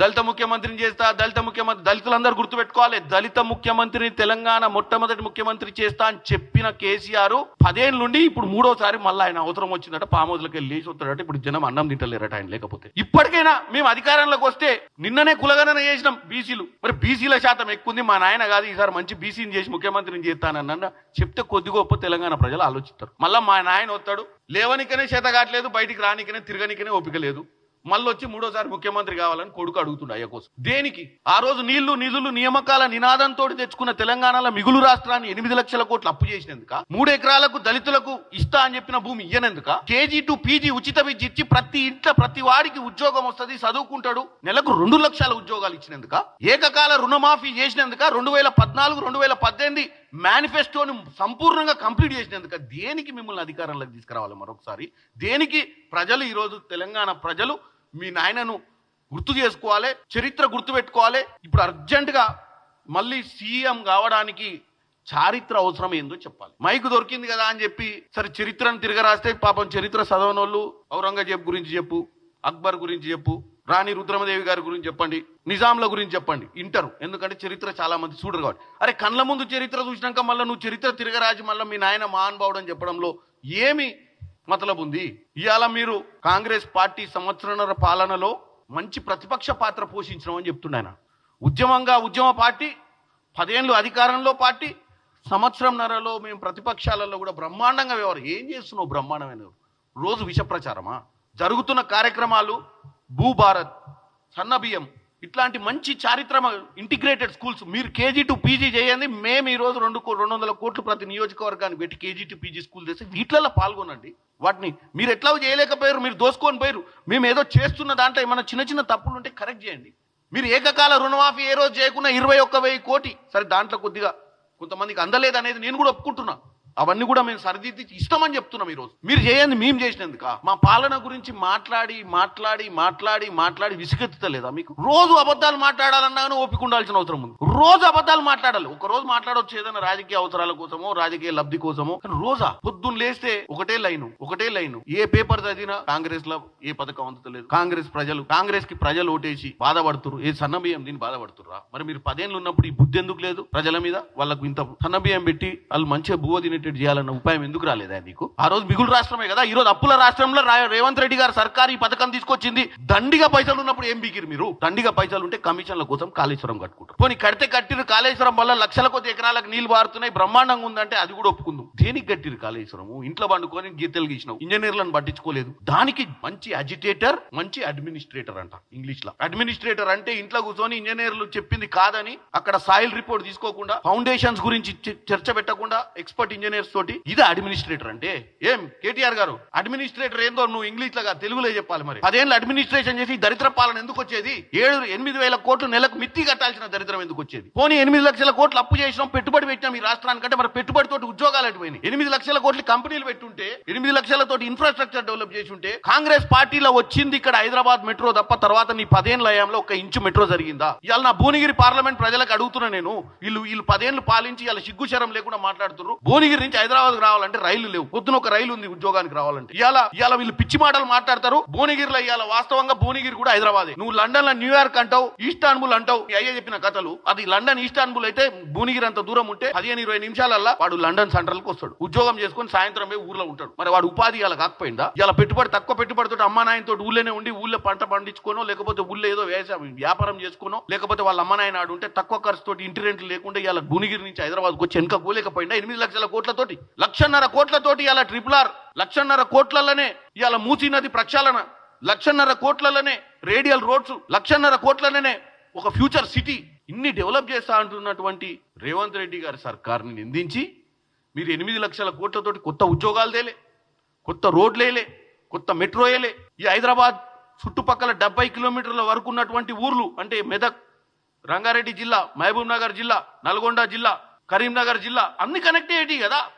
దళిత ముఖ్యమంత్రిని చేస్తా దళిత ముఖ్యమంత్రి దళితులందరూ గుర్తుపెట్టుకోవాలి. దళిత ముఖ్యమంత్రిని తెలంగాణ మొట్టమొదటి ముఖ్యమంత్రి చేస్తా అని చెప్పిన కేసీఆర్ పదేళ్ళ నుండి ఇప్పుడు మూడోసారి మళ్ళీ ఆయన అవసరం వచ్చిందట పామోదులకి వెళ్ళి లేచి వస్తాడట ఇప్పుడు జనం అన్నం తింటలేరట ఆయన లేకపోతే. ఇప్పటికైనా మేము అధికారంలోకి వస్తే నిన్ననే కులగణన చేసినాం బీసీలు. మరి బీసీల శాతం ఎక్కువ ఉంది మా నాయన కాదు ఈసారి మంచి బీసీని చేసి ముఖ్యమంత్రిని చేస్తానన్న చెప్తే కొద్ది గొప్ప తెలంగాణ ప్రజలు ఆలోచిస్తారు. మళ్ళీ మా నాయన వస్తాడు లేవనికనే చేత కావట్లేదు బయటికి రానికనే తిరగనికనే ఓపిక లేదు. మళ్ళీ వచ్చి మూడోసారి ముఖ్యమంత్రి కావాలని కొడుకు అడుగుతుండ అయ్య కోసం. దేనికి? ఆ రోజు నీళ్ళు నిధులు నియామకాల నినాదంతో తెచ్చుకున్న తెలంగాణలో మిగులు రాష్ట్రాన్ని ఎనిమిది లక్షల కోట్లు అప్పు చేసినందుక మూడు ఎకరాలకు దళితులకు ఇస్తా అని చెప్పిన భూమి ఇయ్యనందుక కేజీ టు పీజీ ఉచిత విద్య ఇచ్చి ప్రతి ఇంట్లో ప్రతి వాడికి ఉద్యోగం వస్తుంది చదువుకుంటాడు నెలకు రెండు లక్షల ఉద్యోగాలు ఇచ్చినందుక ఏకకాల రుణమాఫీ చేసినందుక రెండు వేల పద్నాలుగు రెండు వేల పద్దెనిమిది మేనిఫెస్టోని సంపూర్ణంగా కంప్లీట్ చేసినందుకు దేనికి మిమ్మల్ని అధికారంలోకి తీసుకురావాలి మరొకసారి? దేనికి ప్రజలు ఈరోజు తెలంగాణ ప్రజలు మీ నాయనను గుర్తు చేసుకోవాలి చరిత్ర గుర్తుపెట్టుకోవాలి ఇప్పుడు అర్జెంటుగా మళ్ళీ సీఎం కావడానికి చారిత్ర అవసరం ఏందో చెప్పాలి. మైకు దొరికింది కదా అని చెప్పి సరే చరిత్రను తిరగరాస్తే పాపం చరిత్ర చదవనోళ్ళు ఔరంగజేబ్ గురించి చెప్పు అక్బర్ గురించి చెప్పు రాణి రుద్రమదేవి గారి గురించి చెప్పండి నిజాంల గురించి చెప్పండి ఇంటరు. ఎందుకంటే చరిత్ర చాలా మంది చూడరు కాబట్టి. అరే కళ్ళ ముందు చరిత్ర చూసినాక మళ్ళీ నువ్వు చరిత్ర తిరగరాజు మళ్ళీ మీ నాయన మహానుభావుడు అని చెప్పడంలో ఏమి మతలబు ఉంది. ఇవాళ మీరు కాంగ్రెస్ పార్టీ సంవత్సరాల పాలనలో మంచి ప్రతిపక్ష పాత్ర పోషించడం చెప్తున్నాయన ఉద్యమంగా ఉద్యమ పార్టీ పదేళ్ళు అధికారంలో పార్టీ సంవత్సరంన్నరలో మేము ప్రతిపక్షాలలో కూడా బ్రహ్మాండంగా వ్యవహారం ఏం చేస్తున్నావు బ్రహ్మాండమైన రోజు విష ప్రచారమా జరుగుతున్న కార్యక్రమాలు భూభారత్ సన్నబియ్యం ఇట్లాంటి మంచి చారిత్రమ ఇంటిగ్రేటెడ్ స్కూల్స్. మీరు కేజీ టు పీజీ చేయండి. మేము ఈరోజు రెండు కో- రెండు వందల కోట్లు ప్రతి నియోజకవర్గాన్ని పెట్టి కేజీ టు పీజీ స్కూల్ చేసి వీటిలలో పాల్గొనండి. వాటిని మీరు ఎట్లా చేయలేకపోయారు మీరు దోసుకొని పోయారు. మేము ఏదో చేస్తున్న దాంట్లో ఏమైనా చిన్న చిన్న తప్పులు ఉంటే కరెక్ట్ చేయండి. మీరు ఏకకాల రుణమాఫీ ఏ రోజు చేయకుండా ఇరవై ఒక్క వెయ్యి కోటి. సరే దాంట్లో కొద్దిగా కొంతమందికి అందలేదు అనేది నేను కూడా ఒప్పుకుంటున్నా. అవన్నీ కూడా మేము సరిదిద్ది ఇష్టమని చెప్తున్నాం ఈరోజు. మీరు చేయండి మేము చేసినందుక? మా పాలన గురించి మాట్లాడి మాట్లాడి మాట్లాడి మాట్లాడి విసుగెత్తుతలేదా మీకు? రోజు అబద్ధాలు మాట్లాడాలన్నా కానీ ఓపిక ఉండాల్సిన అవసరం ఉంది. రోజు అబద్ధాలు మాట్లాడాలి. ఒక రోజు మాట్లాడవచ్చు ఏదైనా రాజకీయ అవసరాల కోసమో రాజకీయ లబ్ధి కోసమో. కానీ రోజా పొద్దున్న లేస్తే ఒకటే లైను ఒకటే లైను. ఏ పేపర్ చదివినా కాంగ్రెస్లో ఏ పథకం అందుతలేదు. కాంగ్రెస్ ప్రజలు కాంగ్రెస్కి ప్రజలు ఓటేసి బాధపడుతురు ఏ సన్నబియ్యం దీన్ని బాధపడుతుర్రా? మరి మీరు పదేళ్ళు ఉన్నప్పుడు ఈ బుద్ధి ఎందుకు లేదు ప్రజల మీద? వాళ్ళకు ఇంత సన్నబియ్యం పెట్టి వాళ్ళు మంచిగా బువ్వ తినేటట్టు చేయాలన్న ఉపాయం ఎందుకు రాలేదా నీకు? ఆ రోజు మిగులు రాష్ట్రమే కదా ఈ రోజు అప్పుల రాష్ట్రంలో రేవంత్ రెడ్డి గారు సర్కారు ఈ పథకం తీసుకొచ్చింది. దండిగా పైసలు ఉన్నప్పుడు ఏం బీకిరు మీరు? దండిగా పైసలు ఉంటే కమిషన్ల కోసం కాళేశ్వరం కట్టుకుంటారు. పోనీ కడితే కట్టిరు కాళేశ్వరం వల్ల లక్షల కొద్ది ఎకరాలకు నీళ్ళు పారుతున్నాయి బ్రహ్మాండంగా ఉందంటే అది కూడా ఒప్పుకుందాం. దేనికి కట్టిరు కాళేశ్వరము? ఇంట్లో పండుకొని గీతలు గీసినావు. ఇంజనీర్లను పట్టించుకోలేదు. దానికి మంచి అజిటేటర్ మంచి అడ్మినిస్ట్రేటర్ అంట ఇంగ్లీష్లో అడ్మినిస్ట్రేటర్ అంటే ఇంట్లో కూర్చొని ఇంజనీర్లు చెప్పింది కాదని అక్కడ సాయిల్ రిపోర్ట్ తీసుకోకుండా ఫౌండేషన్స్ గురించి చర్చ పెట్టకుండా ఎక్స్పర్ట్ ఇంజనీర్ ఇంజనీర్స్ తోటి ఇది అడ్మినిస్ట్రేటర్ అంటే ఏం? కేటీఆర్ గారు అడ్మినిస్ట్రేటర్ ఏందో నువ్వు ఇంగ్లీష్లో తెలుగులో చెప్పాలి మరి. పదేళ్ళు అడ్మినిస్ట్రేషన్ చేసి దరిద్ర పాలన ఎందుకు వచ్చేది? ఏడు ఎనిమిది వేల కోట్లు నెలకు మిత్తి కట్టాల్సిన దరిద్రం ఎందుకు వచ్చేది? పోనీ ఎనిమిది లక్షల కోట్లు అప్పు చేసినాం పెట్టుబడి పెట్టినాం ఈ రాష్ట్రానికంటే మరి పెట్టుబడి తోటి ఉద్యోగాలు అటుపోయినాయి ఎనిమిది లక్షల కోట్లు కంపెనీలు పెట్టుంటే ఎనిమిది లక్షల తోటి ఇన్ఫ్రాస్ట్రక్చర్ డెవలప్ చేసి ఉంటే కాంగ్రెస్ పార్టీలో వచ్చింది ఇక్కడ హైదరాబాద్ మెట్రో తప్ప తర్వాత నీ పదేళ్ళ హయాంలో ఒక ఇంచు మెట్రో జరిగిందా? ఇవాళ నా భువనగిరి పార్లమెంట్ ప్రజలకు అడుగుతున్నా నేను. వీళ్ళు వీళ్ళు పదేళ్ళు పాలించి ఇలా సిగ్గుశరం లేకుండా మాట్లాడుతున్నారు భువనగిరి నుంచి హైదరాబాద్ రావాలంటే రైలు లేవు. పొద్దున ఒక రైలు ఉంది ఉద్యోగానికి రావాలంటే. ఇవాళ ఇవాళ వీళ్ళు పిచ్చి మాటలు మాట్లాడతారు. భువనగిరిలో ఇవాళ వాస్తవంగా భువనగిరి కూడా హైదరాబాద్. నువ్వు లండన్లో న్యూయార్క్ అంటావు ఈస్టాన్బుల్ అంటావు. అయ్యే చెప్పిన కథలు అది లండన్ ఈస్టాన్బుల్ అయితే భువనగిరి అంత దూరం ఉంటే పదిహేను ఇరవై నిమిషాలల్లా వాడు లండన్ సెంట్రల్కు వస్తాడు. ఉద్యోగం చేసుకొని సాయంత్రం ఊర్లో ఉంటాడు. మరి వాడు ఉపాధి ఇలా కాకపోయిందా? ఇలా పెట్టుబడి తక్కువ పెట్టుబడితో అమ్మా నాయనతో ఊళ్ళోనే ఉండి ఊళ్ళో పంట పండించుకోనో లేకపోతే ఊళ్ళో ఏదో వ్యవసాయం వ్యాపారం చేసుకోనో లేకపోతే వాళ్ళ అమ్మ నాయన ఆడు ఉంటే తక్కువ ఖర్చుతో ఇంటి రెంట్లు లేకుండా ఇలా భువనగిరి నుంచి హైదరాబాద్కి వచ్చి వెనక పోలేకపోయిందా? ఎనిమిది లక్షల కోట్లతోటి లక్షన్నర కోట్లతోటి ఇలా ట్రిపుల్ ఆర్ లక్షన్నర కోట్లలోనే ఇలా మూసీ నది ప్రక్షాళన లక్షన్నర కోట్లలోనే రేడియల్ రోడ్స్ లక్షన్నర కోట్లలోనే ఒక ఫ్యూచర్ సిటీ ఇన్ని డెవలప్ చేస్తా అంటున్నటువంటి రేవంత్ రెడ్డి గారి సర్కార్ని నిందించి మీరు ఎనిమిది లక్షల కోట్లతోటి కొత్త ఉద్యోగాలు తేలే కొత్త రోడ్లేలే కొత్త మెట్రో వేయలే ఈ హైదరాబాద్ చుట్టుపక్కల డెబ్బై కిలోమీటర్ల వరకు ఉన్నటువంటి ఊర్లు అంటే మెదక్ రంగారెడ్డి జిల్లా మహబూబ్ నగర్ జిల్లా నల్గొండ జిల్లా కరీంనగర్ జిల్లా అన్ని కనెక్టివిటీ కదా.